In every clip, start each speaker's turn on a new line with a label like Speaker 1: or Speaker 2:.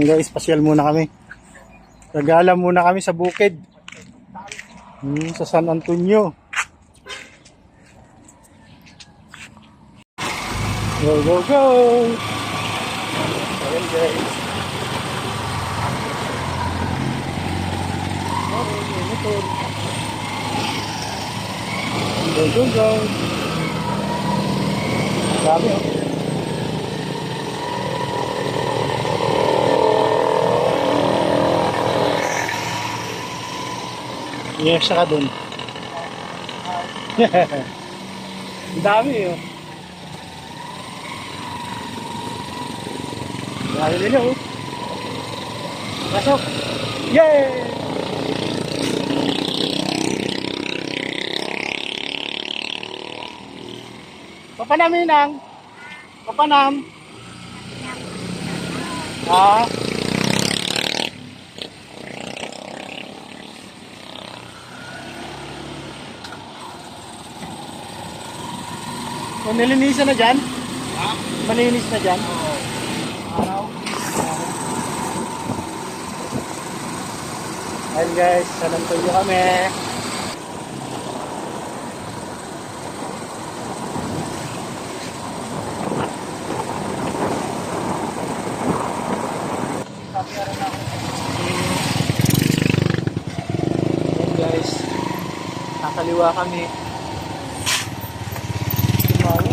Speaker 1: Yung guys, pasyal muna kami. Gagala muna kami sa bukid. Hmm, sa San Antonio. Go, go, go! Go, go, go! Dami oh. Yes, ka dun. Ang dami oh. Dami nila oh. Pasok! Yay! Papanaminang! Papanam! Ah, nilinisan na dyan?
Speaker 2: Ha?
Speaker 1: Malinis na dyan?
Speaker 2: Oo.
Speaker 1: Araw. Ayun guys, San Antonio kami. Ayun guys, nakaliwa kami. Tumawag.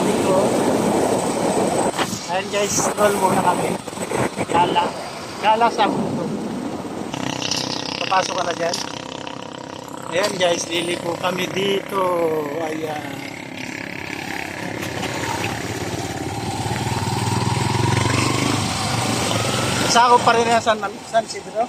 Speaker 1: Dito. Ayan guys, roll muna kami. Gala. Gala sa mundo. Papasok ka na dyan. Ayan guys, liliko kami dito. Ayan. Sakop pa rin yan San, San Isidro?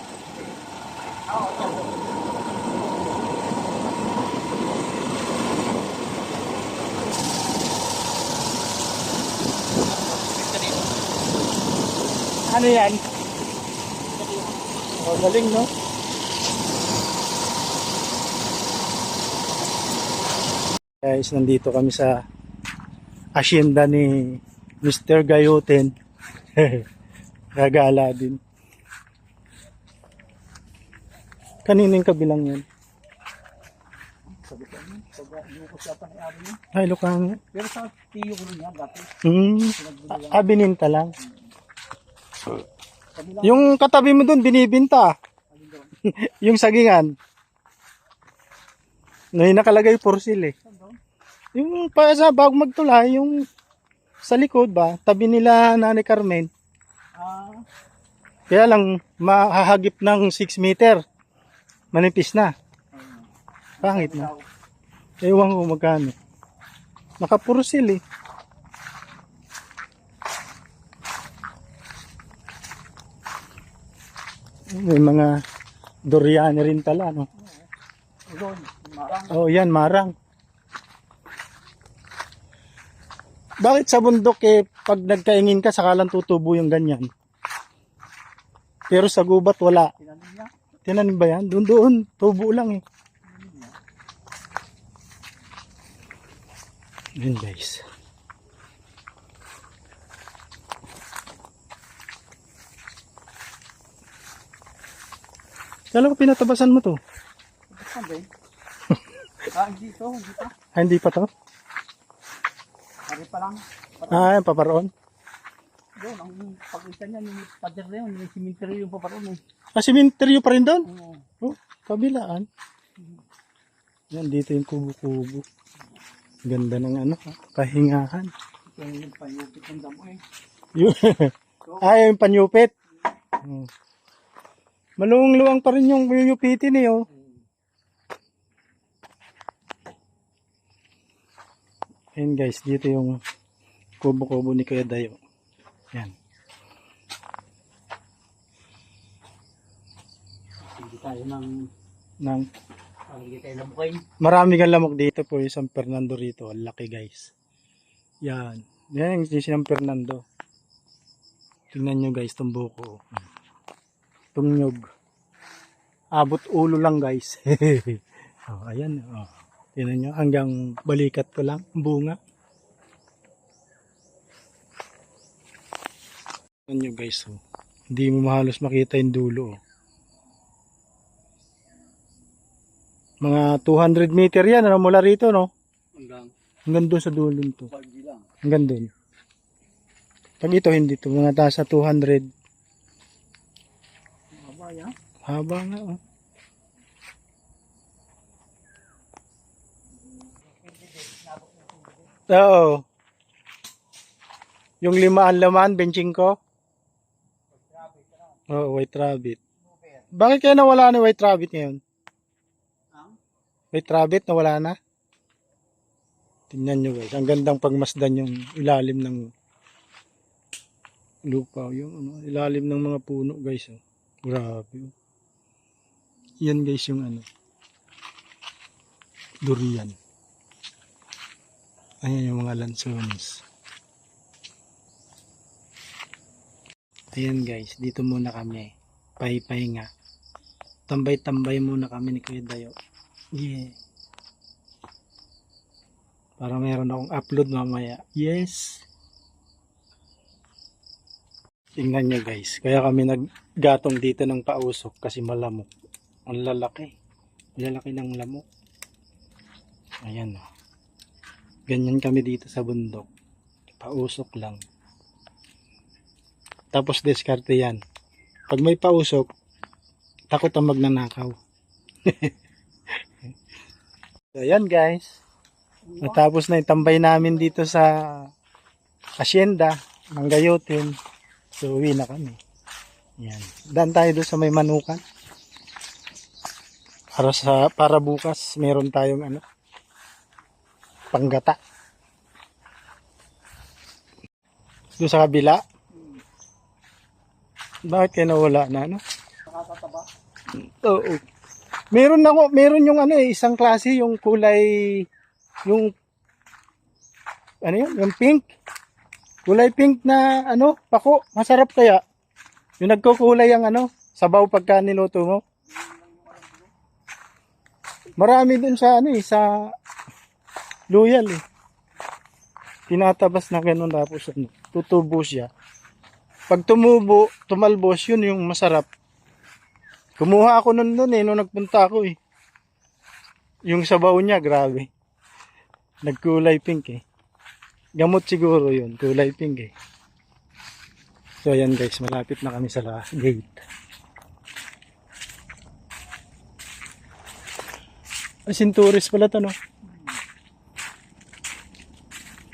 Speaker 1: Ano yan? Oh, galing no? Guys, nandito kami sa asyenda ni Mr. Gayoten. Gagala din. Kaninong kabilang yan? Ay, lukang.
Speaker 2: Pero sa tiyo ko nun yan, dati.
Speaker 1: Hmm. Ah, bininta lang. Yung katabi mo doon, binibinta. yung sagingan. Na yung nakalagay sale eh. Yung pa bago magtulay, yung sa likod ba, tabi nila Nanay Carmen.
Speaker 2: Ah,
Speaker 1: Kaya lang, mahahagip ng 6 meter. Manipis na. Pangit na. Ewan ko magkano. Nakapursil eh. May mga durian rin tala, no? Oh, yan, marang. Bakit sa bundok eh, pag nagkaingin ka, sakalang tutubo yung ganyan? Pero sa gubat, wala.
Speaker 2: Tinanim
Speaker 1: ba yan? Doon doon, tubo lang eh. Yun guys. Kala ko pinatabasan mo to.
Speaker 2: Ba yun? Ah, hindi hindi pa.
Speaker 1: Ah, hindi pa to?
Speaker 2: Hari pa lang.
Speaker 1: Ah, yan, paparoon.
Speaker 2: Doon, ang pagkita niya, yung pader na yun, yung cemetery yung paparoon eh.
Speaker 1: Ah, simenteryo pa rin doon?
Speaker 2: Oo.
Speaker 1: Oh, kabilaan. Yan, dito yung kubo-kubo. Ganda ng ano, ah, kahingahan.
Speaker 2: Ito yung panyupit ng damo eh.
Speaker 1: Yung, ah, yung panyupit. Hmm. Maluwang-luwang pa rin yung yuyupitin eh, oh. Ayan guys, dito yung kubo-kubo ni Kuya Dayo. Yan.
Speaker 2: Hindi tayo ng,
Speaker 1: Nang,
Speaker 2: parang hindi tayo nabukain.
Speaker 1: marami kang lamok dito po yung San Fernando rito. Ang laki guys. Yan. Yan yung San Fernando. Tingnan nyo guys, itong buko. Tumnyog. Abot ulo lang guys. oh, ayan. Oh. Tingnan nyo, hanggang balikat ko lang, ang bunga. Tingnan nyo guys, oh. hindi mo mahalos makita yung dulo. Oh. Mga 200 meter yan, ano, mula rito, no?
Speaker 2: Hanggang
Speaker 1: Hanggang doon sa dulo nito.
Speaker 2: 5G lang.
Speaker 1: Hanggang doon. Pag ito, hindi to. Mga tasa 200.
Speaker 2: Yan.
Speaker 1: Haba nga, oh. Oo. Yung limaan laman, benching ko. Oo, white rabbit. Bakit kaya nawala ni white rabbit ngayon? White rabbit, nawala na? Tingnan nyo guys, ang gandang pagmasdan yung ilalim ng lupa. Yung ano, ilalim ng mga puno guys. Oh. Grabe. Yan guys yung ano. Durian. Ayan yung mga lansones. Ayan guys, dito muna kami. Pay-pay nga. Tambay-tambay muna kami ni Kuya Dayo. Yeah. Para meron akong upload mamaya. Yes. Tingnan nyo guys. Kaya kami naggatong dito ng pausok kasi malamok. Ang lalaki. Lalaki ng lamok. Ayan o. Ganyan kami dito sa bundok. Pausok lang. Tapos diskarte yan. Pag may pausok, takot ang magnanakaw. Ayan guys. Natapos na yung tambay namin dito sa asyenda ng Gayotin. So, uwi na kami. Yan. Dan tayo doon sa may manukan. Para sa para bukas meron tayong ano panggata. Doon sa kabila. Bakit kayo nawala na ano?
Speaker 2: Nakakataba.
Speaker 1: Oo. Meron ako, meron yung ano eh, isang klase yung kulay yung ano yun, yung pink. Kulay pink na ano, pako, masarap kaya. Yung nagkukulay ang ano, sabaw pagka niluto mo. Marami dun sa ano eh, sa loyal eh. Tinatabas na ganun tapos ano, tutubo siya. Pag tumubo, tumalbos, yun yung masarap. Kumuha ako nun dun eh, nung nagpunta ako eh. Yung sabaw niya, grabe. Nagkulay pink eh. Gamot siguro yun, kulay pink eh. So ayan guys, malapit na kami sa la- gate. Ah, Sinturis pala to no?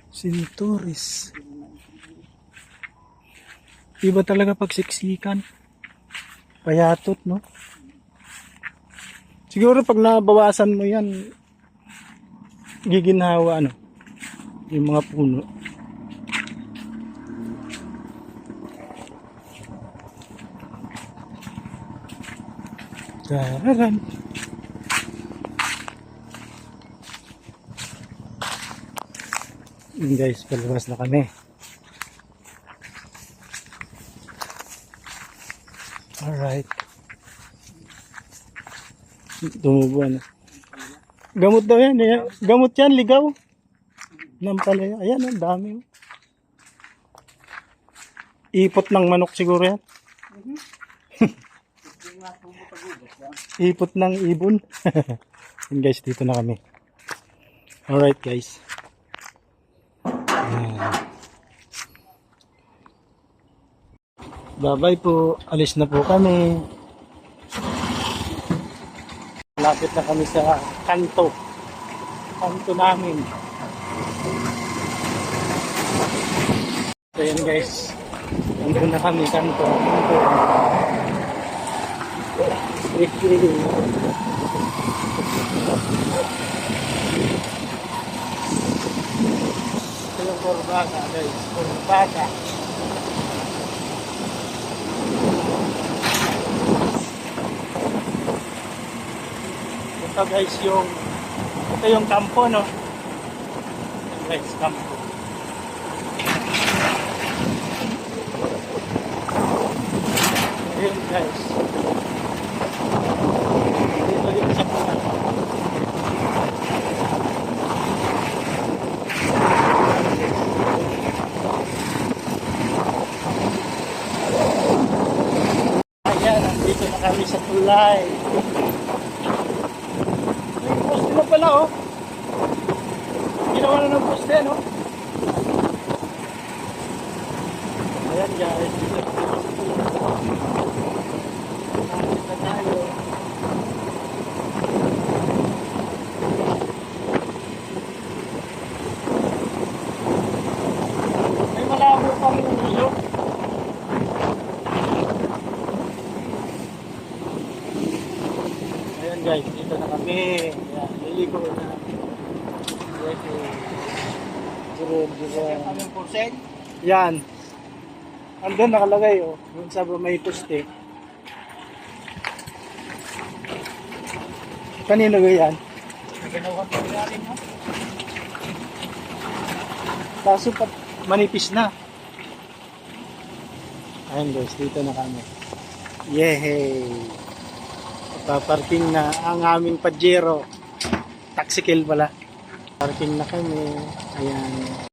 Speaker 1: Sinturis. Iba talaga pagsiksikan. Payatot, no? Siguro pag nabawasan mo yan, giginhawa, ano, yung mga puno. Tararan. Yun guys, palabas na kami. Alright. Tumubo ano. Gamot daw yan. Eh. Gamot yan, ligaw. Nampalaya. Ayan, ang dami. Ipot ng manok siguro yan.
Speaker 2: Tagudas yan.
Speaker 1: Ipot ng ibon. Yun guys, dito na kami. Alright guys. Bye-bye po. Alis na po kami. Lapit na kami sa kanto. Kanto namin. So yan guys. Nandun na kami kanto. Kanto. Ito yung kurbata guys. Kurbata. Ito guys yung ito yung kampo no. Guys, kampo. guys. Dito yung sa punan ayan dito na kami sa tulay. Yung poste na pala oh. Ginawa na ng poste no? Ayan guys. Kami. Ayan, liligo na. Yes. Jerome, Jerome.
Speaker 2: Anong?
Speaker 1: Yan. Andun nakalagay oh. Yung sa may poste. Kanino ba yan?
Speaker 2: Ginawa ko rin mo.
Speaker 1: Kaso pa manipis na. Ayun guys, dito na kami. Yehey! Paparking na ang aming Pajero. Taxicale pala. Parking na kami. Ayan.